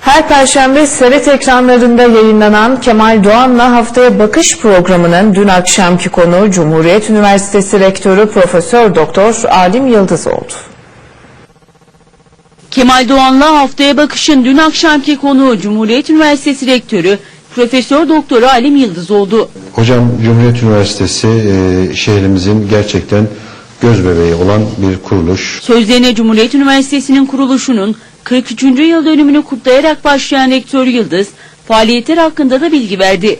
Her Perşembe Seret ekranlarında yayınlanan Kemal Doğan'la Haftaya Bakış programının dün akşamki konuğu Cumhuriyet Üniversitesi Rektörü Profesör Doktor Alim Yıldız oldu. Kemal Doğan'la haftaya bakışın dün akşamki konuğu Cumhuriyet Üniversitesi Rektörü Profesör Doktor Alim Yıldız oldu. Hocam Cumhuriyet Üniversitesi e, şehrimizin gerçekten göz bebeği olan bir kuruluş. Sözlerine Cumhuriyet Üniversitesi'nin kuruluşunun 43. yıl dönümünü kutlayarak başlayan Rektör Yıldız, faaliyetler hakkında da bilgi verdi.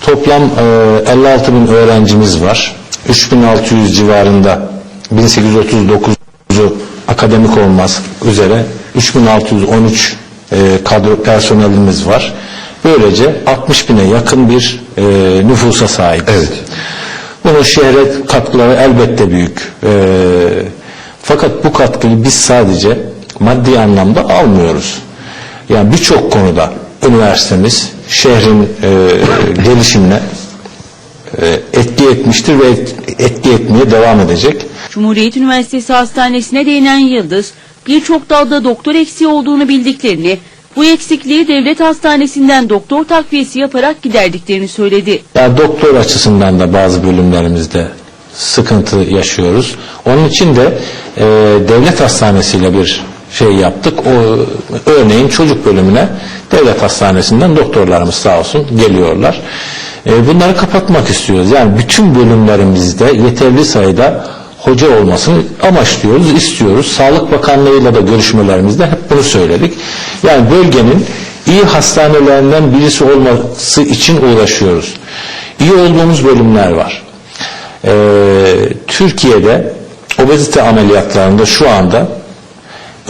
Toplam e, 56 bin öğrencimiz var. 3600 civarında 1839'u akademik olmaz üzere 3613 e, kadro personelimiz var. Böylece 60 bine yakın bir e, nüfusa sahibiz. Evet. Bunun şehre katkıları elbette büyük. E, fakat bu katkıyı biz sadece maddi anlamda almıyoruz. Yani birçok konuda üniversitemiz şehrin e, gelişimine e, etki etmiştir ve et- etki etmeye devam edecek. Cumhuriyet Üniversitesi Hastanesi'ne değinen Yıldız, birçok dalda doktor eksiği olduğunu bildiklerini, bu eksikliği devlet hastanesinden doktor takviyesi yaparak giderdiklerini söyledi. Yani doktor açısından da bazı bölümlerimizde sıkıntı yaşıyoruz. Onun için de e, devlet hastanesiyle bir şey yaptık. O örneğin çocuk bölümüne devlet hastanesinden doktorlarımız sağ olsun geliyorlar. E, bunları kapatmak istiyoruz. Yani bütün bölümlerimizde yeterli sayıda hoca olmasını amaçlıyoruz, istiyoruz. Sağlık Bakanlığı'yla da görüşmelerimizde hep bunu söyledik. Yani bölgenin iyi hastanelerinden birisi olması için uğraşıyoruz. İyi olduğumuz bölümler var. Ee, Türkiye'de obezite ameliyatlarında şu anda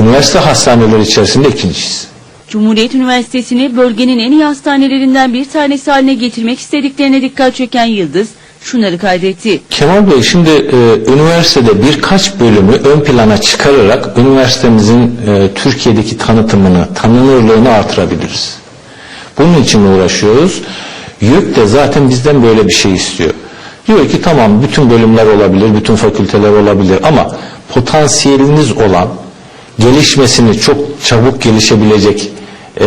üniversite hastaneleri içerisinde ikinciyiz. Cumhuriyet Üniversitesi'ni bölgenin en iyi hastanelerinden bir tanesi haline getirmek istediklerine dikkat çeken Yıldız, şunları kaydetti. Kemal Bey şimdi e, üniversitede birkaç bölümü ön plana çıkararak üniversitemizin e, Türkiye'deki tanıtımını, tanınırlığını artırabiliriz. Bunun için uğraşıyoruz. YÖK de zaten bizden böyle bir şey istiyor. Diyor ki tamam bütün bölümler olabilir, bütün fakülteler olabilir ama potansiyeliniz olan, gelişmesini çok çabuk gelişebilecek e,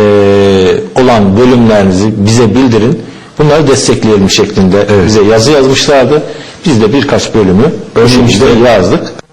olan bölümlerinizi bize bildirin. Bunları destekleyelim şeklinde bize yazı yazmışlardı. Biz de birkaç bölümü şekilde yazdık.